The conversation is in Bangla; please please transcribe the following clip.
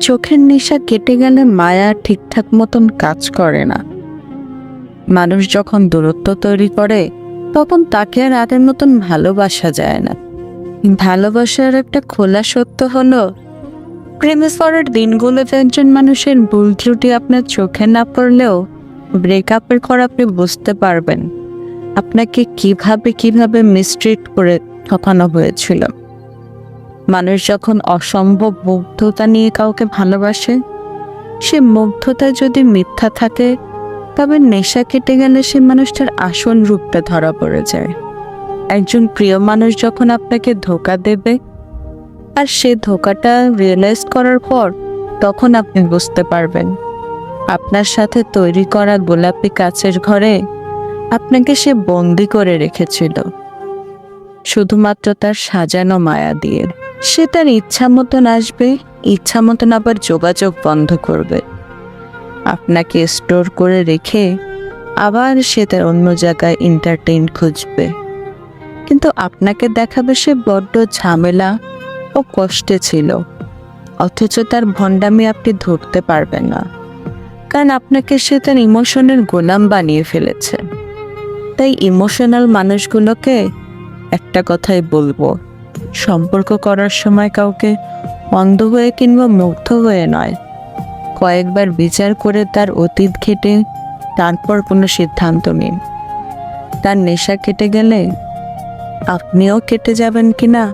চোখের নেশা কেটে গেলে মায়া ঠিকঠাক মতন কাজ করে না। মানুষ যখন দূরত্ব তৈরি করে, তখন তাকে আর আগের মতন ভালোবাসা যায় না। ভালোবাসার একটা খোলা সত্য হলো প্রেমে পড়ার দিনগুলোতে একজন মানুষের ভুল ত্রুটি আপনার চোখে না পড়লেও ব্রেকআপের পর আপনি বুঝতে পারবেন, আপনাকে কীভাবে কীভাবে মিসট্রিট করে ঠকানো হয়েছিল। মানুষ যখন অসম্ভব মুগ্ধতা নিয়ে কাউকে ভালোবাসে, সে মুগ্ধতা যদি মিথ্যা থাকে, তবে নেশা কেটে গেলে সে মানুষটার আসল রূপটা ধরা পড়ে যায়। একজন প্রিয় মানুষ যখন আপনাকে ধোকা দেবে আর সে ধোকাটা রিয়েলাইজ করার পর তখন আপনি বুঝতে পারবেন। আপনার সাথে তৈরি করা গোলাপি কাচের ঘরে আপনাকে সে বন্দি করে রেখেছিল। শুধুমাত্র তার সাজানো মায়া দিয়ে। সে তার ইচ্ছা মতন আসবে, ইচ্ছা মতন আবার যোগাযোগ বন্ধ করবে। আপনাকে স্টোর করে রেখে আবার সে তার অন্য জায়গায় এন্টারটেইন খুঁজবে। কিন্তু আপনাকে দেখাবে সে বড্ড ঝামেলা ও কষ্টে ছিল, অথচ তার ভণ্ডামি আপনি ধরতে পারবেন না, কারণ আপনাকে সে তার ইমোশনের গোলাম বানিয়ে ফেলেছে। তাই ইমোশনাল মানুষগুলোকে একটা কথাই বলব সম্পর্ক করার সময় কাউকে অন্ধ হয়ে কিংবা মুগ্ধ হয়ে নয়। কয়েকবার বিচার করে তার অতীত ঘেটে তারপর কোনো সিদ্ধান্ত নিন। তার নেশা কেটে গেলে আপনিও কেটে যাবেন কিনা